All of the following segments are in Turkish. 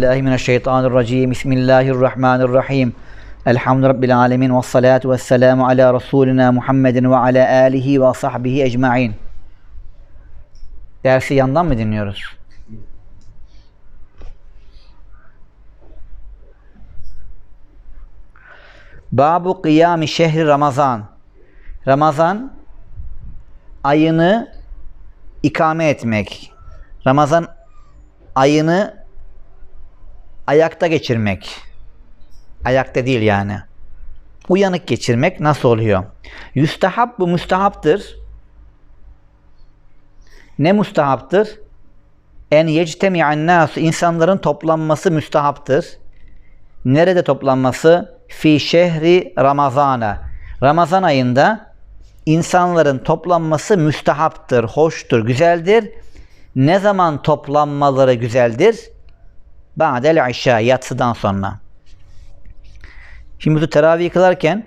Billahi mineşşeytanirracim. Bismillahirrahmanirrahim. Elhamdü Rabbil alemin. Ve salatu ve selamu ala Resulina Muhammedin ve ala alihi ve sahbihi ecma'in. Dersi yandan mı dinliyoruz? Babu kıyami şehri Ramazan. Ramazan ayını ikame etmek. Ramazan ayını ayakta geçirmek. Ayakta değil yani. Uyanık geçirmek nasıl oluyor? Yüstahap bu müstahaptır. Ne müstahaptır? En yectemi'an nasu insanların toplanması müstahaptır. Nerede toplanması? Fi şehri Ramazana. Ramazan ayında insanların toplanması müstahaptır, hoştur, güzeldir. Ne zaman toplanmaları güzeldir? Ba'del işa, yatsıdan sonra. Şimdi bu teravih kılarken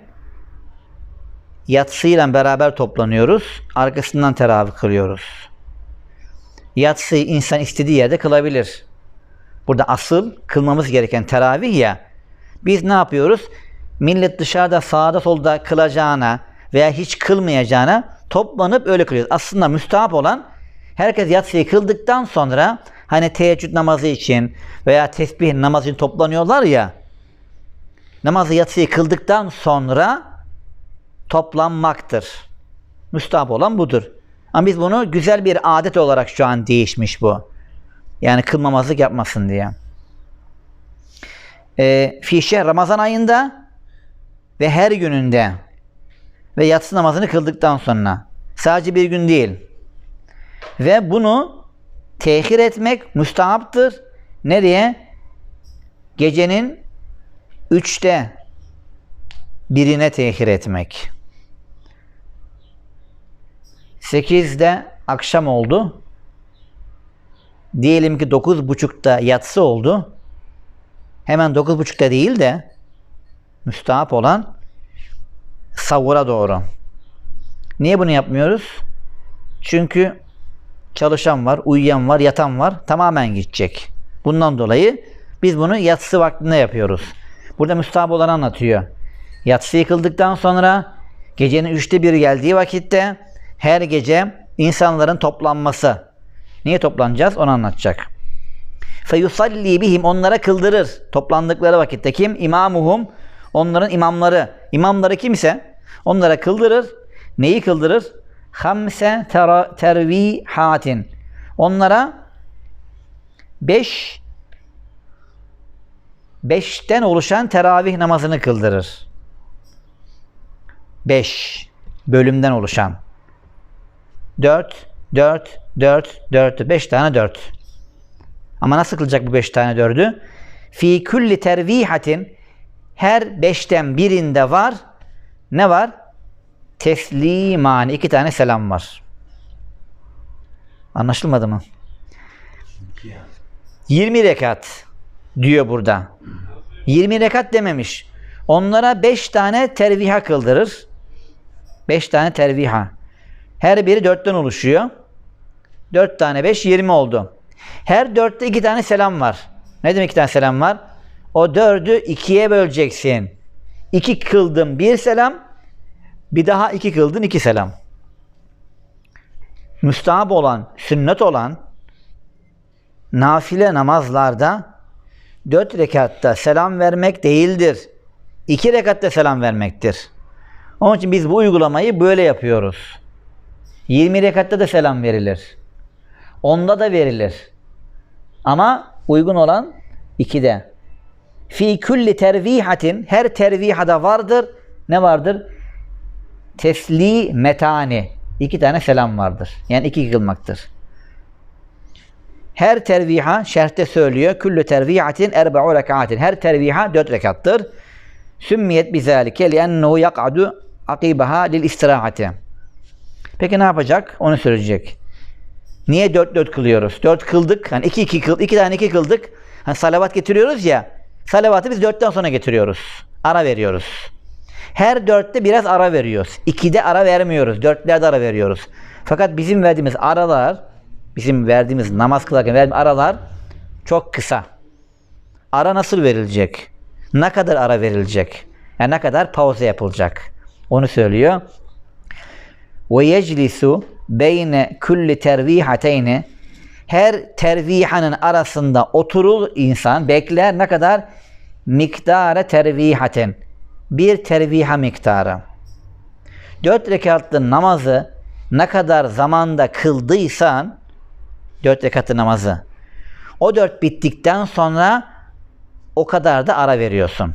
yatsıyla beraber toplanıyoruz. Arkasından teravih kılıyoruz. Yatsıyı insan istediği yerde kılabilir. Burada asıl kılmamız gereken teravih ya. Biz ne yapıyoruz? Millet dışarıda sağda solda kılacağına veya hiç kılmayacağına toplanıp öyle kılıyoruz. Aslında müstahap olan herkes yatsıyı kıldıktan sonra hani teheccüd namazı için veya tesbih namazı için toplanıyorlar ya namazı yatsıyı kıldıktan sonra toplanmaktır. Müstahap olan budur. Ama biz bunu güzel bir adet olarak şu an değişmiş bu. Yani kılmamazlık yapmasın diye. E, fişe Ramazan ayında ve her gününde ve yatsı namazını kıldıktan sonra. Sadece bir gün değil. Ve bunu tehir etmek müstahaptır. Nereye? Gecenin üçte birine tehir etmek. Sekizde akşam oldu. Diyelim ki dokuz buçukta yatsı oldu. Hemen dokuz buçukta değil de müstahap olan savura doğru. Niye bunu yapmıyoruz? Çünkü çalışan var, uyuyan var, yatan var. Tamamen gidecek. Bundan dolayı biz bunu yatsı vaktinde yapıyoruz. Burada müstahap olanı anlatıyor. Yatsı yıkıldıktan sonra gecenin üçte biri geldiği vakitte her gece insanların toplanması. Niye toplanacağız? Onu anlatacak. Feyusalli bihim onlara kıldırır. Toplandıkları vakitte kim? İmamuhum onların imamları. İmamları kimse onlara kıldırır. Neyi kıldırır? Hamse tervihatin. Onlara beş beşten oluşan teravih namazını kıldırır. Beş bölümden oluşan. Dört, dört, dört, dört, beş tane dört. Ama nasıl kılacak bu beş tane dördü? Fi kulli tervihatin her beşten birinde var. Ne var? Teslimani. iki tane selam var. Anlaşılmadı mı? 20 rekat diyor burada. 20 rekat dememiş. Onlara 5 tane terviha kıldırır. 5 tane terviha. Her biri 4'ten oluşuyor. 4 tane 5 20 oldu. Her 4'te 2 tane selam var. Ne demek 2 tane selam var? O 4'ü 2'ye böleceksin. 2 kıldım 1 selam. Bir daha 2 kıldın 2 selam. Müstahap olan, sünnet olan nafile namazlarda 4 rekatta selam vermek değildir. 2 rekatta selam vermektir. Onun için biz bu uygulamayı böyle yapıyoruz. 20 rekatta da selam verilir. Onda da verilir. Ama uygun olan 2'de. Fi kulli tervihatin her tervihada vardır. Ne vardır? Tesli metani. İki tane selam vardır. Yani iki kılmaktır. Her terviha şerhte söylüyor. Küllü tervihatin erba'u rekatin. Her terviha dört rekattır. Sümmiyet bizalike liennehu yak'adu akibaha lil istirahati. Peki ne yapacak? Onu söyleyecek. Niye dört dört kılıyoruz? Dört kıldık. Hani iki iki kıl, iki tane iki kıldık. Hani salavat getiriyoruz ya. Salavatı biz dörtten sonra getiriyoruz. Ara veriyoruz. Her dörtte biraz ara veriyoruz. İkide ara vermiyoruz. Dörtlerde ara veriyoruz. Fakat bizim verdiğimiz aralar, bizim verdiğimiz namaz kılarken verdiğimiz aralar çok kısa. Ara nasıl verilecek? Ne kadar ara verilecek? Yani ne kadar pauza yapılacak? Onu söylüyor. Ve yeclisu beyne kulli tervihateyni her tervihanın arasında oturur insan bekler ne kadar miktara tervihaten bir terviha miktarı. Dört rekatlı namazı ne kadar zamanda kıldıysan dört rekatlı namazı o dört bittikten sonra o kadar da ara veriyorsun.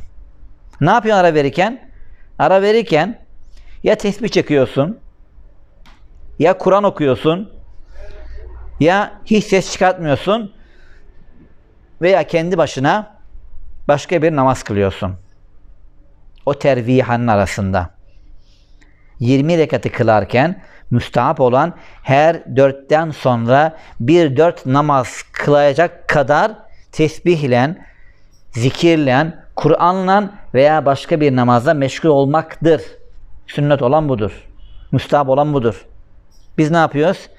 Ne yapıyorsun ara verirken? Ara verirken ya tesbih çekiyorsun ya Kur'an okuyorsun ya hiç ses çıkartmıyorsun veya kendi başına başka bir namaz kılıyorsun. O tervihanın arasında. 20 rekatı kılarken müstahap olan her dörtten sonra bir dört namaz kılacak kadar tesbihle, zikirle, Kur'an'la veya başka bir namazla meşgul olmaktır. Sünnet olan budur. Müstahap olan budur. Biz ne yapıyoruz?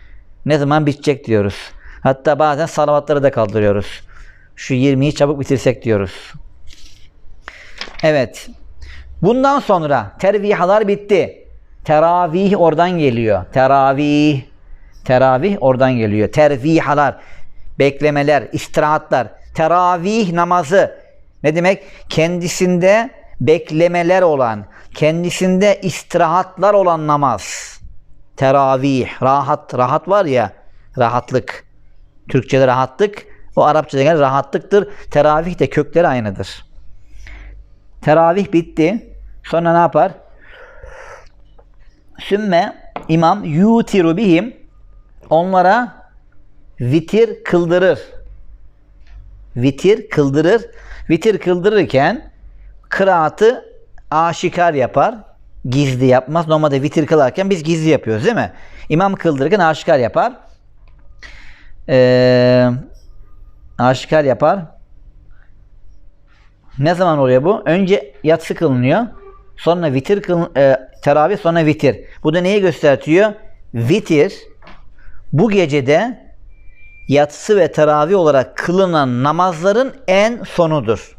Ne zaman bitecek diyoruz. Hatta bazen salavatları da kaldırıyoruz. Şu 20'yi çabuk bitirsek diyoruz. Evet. Bundan sonra tervihalar bitti. Teravih oradan geliyor. Teravih. Teravih oradan geliyor. Tervihalar. Beklemeler, istirahatlar. Teravih namazı. Ne demek? Kendisinde beklemeler olan, kendisinde istirahatlar olan namaz. Teravih, rahat, rahat var ya, rahatlık. Türkçe'de rahatlık, o Arapçada gelen rahatlıktır. Teravih de kökleri aynıdır. Teravih bitti. Sonra ne yapar? Sümme imam yutiru bihim onlara vitir kıldırır. Vitir kıldırır. Vitir kıldırırken kıraatı aşikar yapar. Gizli yapmaz. Normalde vitir kılarken biz gizli yapıyoruz değil mi? İmam kıldırırken aşikar yapar. Ee, aşikar yapar. Ne zaman oluyor bu? Önce yatsı kılınıyor. Sonra vitir kıl, e, teravih sonra vitir. Bu da neyi gösteriyor? Vitir bu gecede yatsı ve teravih olarak kılınan namazların en sonudur.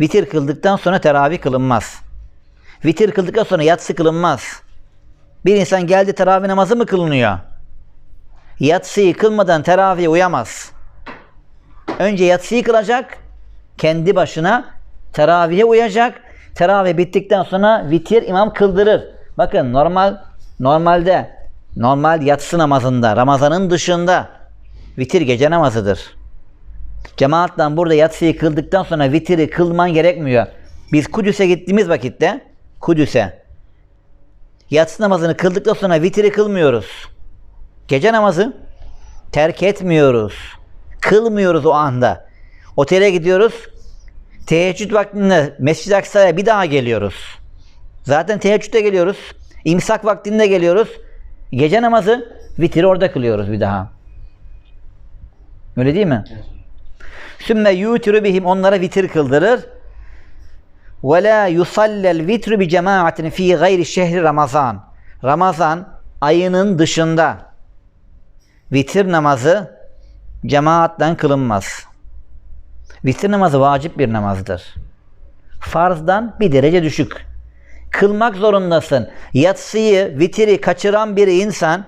Vitir kıldıktan sonra teravih kılınmaz. Vitir kıldıktan sonra yatsı kılınmaz. Bir insan geldi teravih namazı mı kılınıyor? Yatsıyı kılmadan teravihe uyamaz. Önce yatsıyı kılacak, kendi başına teravihe uyacak. Teravih bittikten sonra vitir imam kıldırır. Bakın normal normalde normal yatsı namazında Ramazan'ın dışında vitir gece namazıdır. Cemaatle burada yatsıyı kıldıktan sonra vitiri kılman gerekmiyor. Biz Kudüs'e gittiğimiz vakitte Kudüs'e yatsı namazını kıldıktan sonra vitiri kılmıyoruz. Gece namazı terk etmiyoruz. Kılmıyoruz o anda. Otele gidiyoruz. Teheccüd vaktinde Mescid-i Aksa'ya bir daha geliyoruz. Zaten teheccüde geliyoruz. İmsak vaktinde geliyoruz. Gece namazı vitiri orada kılıyoruz bir daha. Öyle değil mi? Sümme yutiru bihim onlara vitir kıldırır. Ve la yusallel vitru bi cemaatin fi gayri şehri Ramazan. Ramazan ayının dışında vitir namazı cemaatten kılınmaz. Vitir namazı vacip bir namazdır. Farzdan bir derece düşük. Kılmak zorundasın. Yatsıyı, vitiri kaçıran bir insan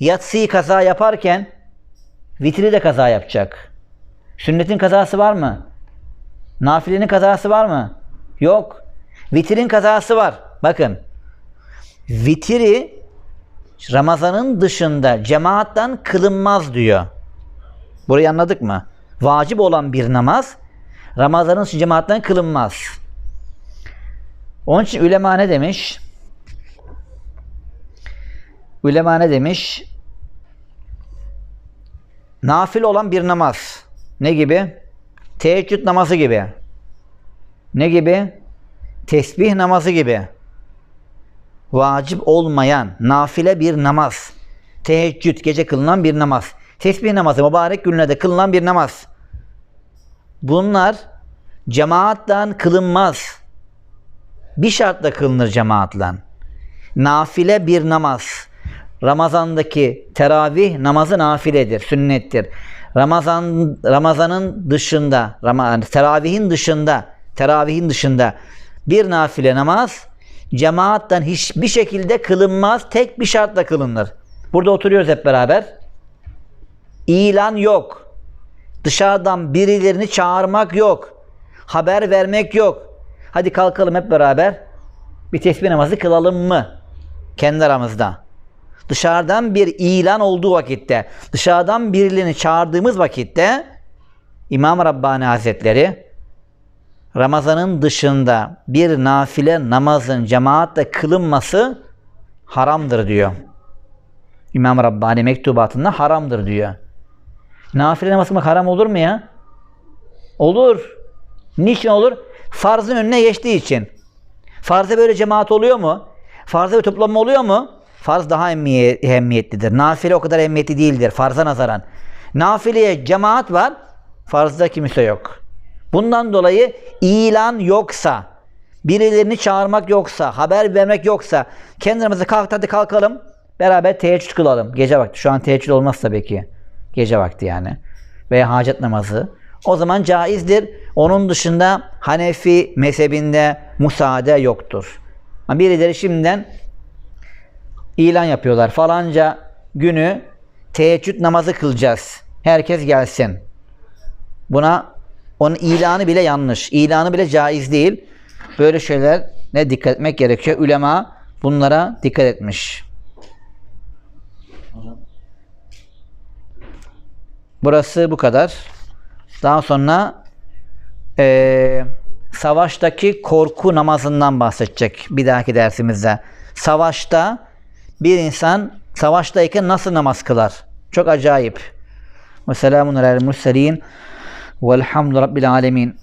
yatsıyı kaza yaparken vitri de kaza yapacak. Sünnetin kazası var mı? Nafilenin kazası var mı? Yok. Vitrin kazası var. Bakın. Vitri Ramazan'ın dışında cemaatten kılınmaz diyor. Burayı anladık mı? Vacip olan bir namaz Ramazan'ın cemaatten kılınmaz. Onun için ulema ne demiş? Ulema ne demiş? Nafil olan bir namaz. Ne gibi? Teheccüd namazı gibi. Ne gibi? Tesbih namazı gibi. Vacip olmayan nafile bir namaz. Teheccüd gece kılınan bir namaz. Tesbih namazı mübarek günlerde kılınan bir namaz. Bunlar cemaatten kılınmaz. Bir şartla kılınır cemaatle. Nafile bir namaz. Ramazandaki teravih namazı nafiledir, sünnettir. Ramazan Ramazanın dışında, teravihin dışında, teravihin dışında bir nafile namaz cemaatten hiçbir şekilde kılınmaz. Tek bir şartla kılınır. Burada oturuyoruz hep beraber. İlan yok. Dışarıdan birilerini çağırmak yok. Haber vermek yok. Hadi kalkalım hep beraber. Bir tesbih namazı kılalım mı? Kendi aramızda. Dışarıdan bir ilan olduğu vakitte, dışarıdan birilerini çağırdığımız vakitte İmam Rabbani Hazretleri Ramazanın dışında bir nafile namazın cemaatle kılınması haramdır diyor. İmam Rabbani mektubatında haramdır diyor. Nafile namaz kılmak haram olur mu ya? Olur. Niçin olur? Farzın önüne geçtiği için. Farzda böyle cemaat oluyor mu? Farzda bir toplanma oluyor mu? Farz daha emniye- ehemmiyetlidir. Nafile o kadar ehemmiyetli değildir farza nazaran. Nafileye cemaat var, farzda kimse yok. Bundan dolayı ilan yoksa, birilerini çağırmak yoksa, haber vermek yoksa, kendimize kalk hadi kalkalım, beraber teheccüd kılalım. Gece vakti. Şu an teheccüd olmaz tabii ki. Gece vakti yani. Veya hacet namazı. O zaman caizdir. Onun dışında Hanefi mezhebinde müsaade yoktur. Birileri şimdiden ilan yapıyorlar. Falanca günü teheccüd namazı kılacağız. Herkes gelsin. Buna onun ilanı bile yanlış. İlanı bile caiz değil. Böyle şeyler ne dikkat etmek gerekiyor. Ülema bunlara dikkat etmiş. Burası bu kadar. Daha sonra eee, savaştaki korku namazından bahsedecek bir dahaki dersimizde. Savaşta bir insan savaştayken nasıl namaz kılar? Çok acayip. Ve selamun alel murselin velhamdü rabbil alemin.